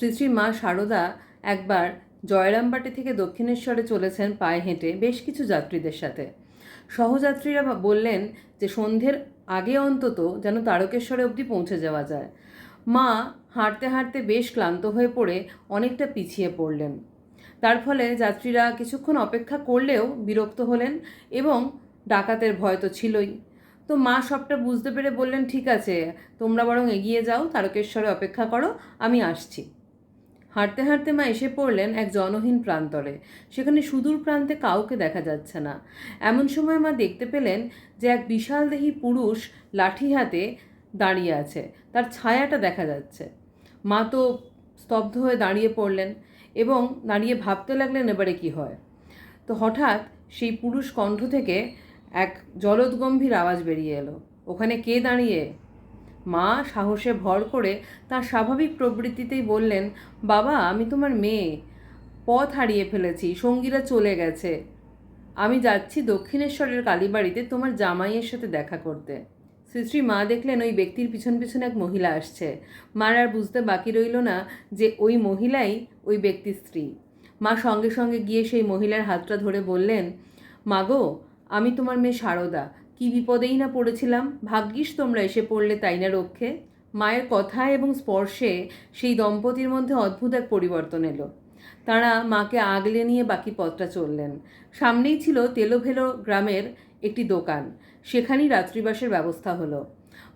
শ্রী শ্রী মা শারদা একবার জয়রামবাটি থেকে দক্ষিণেশ্বরে চলেছেন পায়ে হেঁটে বেশ কিছু যাত্রীদের সাথে। সহযাত্রীরা বললেন যে সন্ধ্যের আগে অন্তত যেন তারকেশ্বরে অবধি পৌঁছে যাওয়া যায়। মা হাঁটতে হাঁটতে বেশ ক্লান্ত হয়ে পড়ে অনেকটা পিছিয়ে পড়লেন। তার ফলে যাত্রীরা কিছুক্ষণ অপেক্ষা করলেও বিরক্ত হলেন এবং ডাকাতের ভয় তো ছিলই। তো মা সবটা বুঝতে পেরে বললেন, ঠিক আছে, তোমরা বরং এগিয়ে যাও, তারকেশ্বরে অপেক্ষা করো, আমি আসছি। হাঁটতে হাঁটতে মা এসে পড়লেন এক জনহীন প্রান্তরে। সেখানে সুদূর প্রান্তে কাউকে দেখা যাচ্ছে না। এমন সময় মা দেখতে পেলেন যে এক বিশালদেহী পুরুষ লাঠি হাতে দাঁড়িয়ে আছে। তার ছায়াটা দেখা যাচ্ছে। মা তো স্তব্ধ হয়ে দাঁড়িয়ে পড়লেন এবং দাঁড়িয়ে ভাবতে লাগলেন, এবারে কি হয়? তো হঠাৎ সেই পুরুষ কণ্ঠ থেকে এক জলদগম্ভীর আওয়াজ বেরিয়ে এলো। ওখানে কে দাঁড়িয়ে মা সাহসে ভর করে তার স্বাভাবিক প্রবৃত্তিতেই বললেন, বাবা, আমি তোমার মেয়ে। পথ হারিয়ে ফেলেছি, সঙ্গীরা চলে গেছে। আমি যাচ্ছি দক্ষিণেশ্বরের কালীবাড়িতে তোমার জামাইয়ের সাথে দেখা করতে। শ্রী শ্রী মা দেখলেন ওই ব্যক্তির পিছন পিছন এক মহিলা আসছে। মার আর বুঝতে বাকি রইল না যে ওই মহিলাই ওই ব্যক্তির স্ত্রী। মা সঙ্গে সঙ্গে গিয়ে সেই মহিলার হাতটা ধরে বললেন মাগো আমি তোমার মেয়ে শারদা কি বিপদেই না পড়েছিলাম? ভাগ্যিস তোমরা এসে পড়লে তাই না রক্ষে? মায়ের কথা এবং স্পর্শে সেই দম্পতির মধ্যে অদ্ভুত এক পরিবর্তন এলো। তাঁরা মাকে আগলে নিয়ে বাকি পথটা চললেন। সামনেই ছিল তেলোভেলো গ্রামের একটি দোকান। সেখানেই রাত্রিবাসের ব্যবস্থা হলো।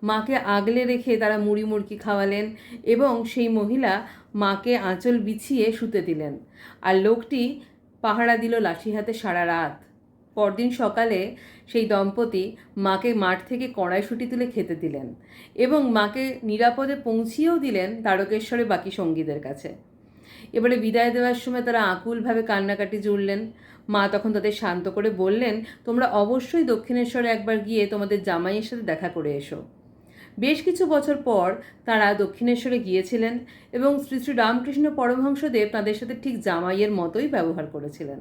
মাকে আগলে রেখে তারা মুড়ি মুড়কি খাওয়ালেন এবং সেই মহিলা মাকে আঁচল বিছিয়ে শুতে দিলেন। আর লোকটি পাহারা দিল লাঠি হাতে সারা রাত। পরদিন সকালে সেই দম্পতি মাকে মাঠ থেকে কড়াইশুঁটি তুলে খেতে দিলেন এবং মাকে নিরাপদে পৌঁছিয়েও দিলেন তারকেশ্বরে বাকি সঙ্গীদের কাছে। এবারে বিদায় দেওয়ার সময় তারা আকুলভাবে কান্নাকাটি জুড়লেন। মা তখন তাদের শান্ত করে বললেন, তোমরা অবশ্যই দক্ষিণেশ্বরে একবার গিয়ে তোমাদের জামাইয়ের সাথে দেখা করে এসো। বেশ কিছু বছর পর তারা দক্ষিণেশ্বরে গিয়েছিলেন এবং শ্রী শ্রী রামকৃষ্ণ পরমহংসদেব তাদের সাথে ঠিক জামাইয়ের মতোই ব্যবহার করেছিলেন।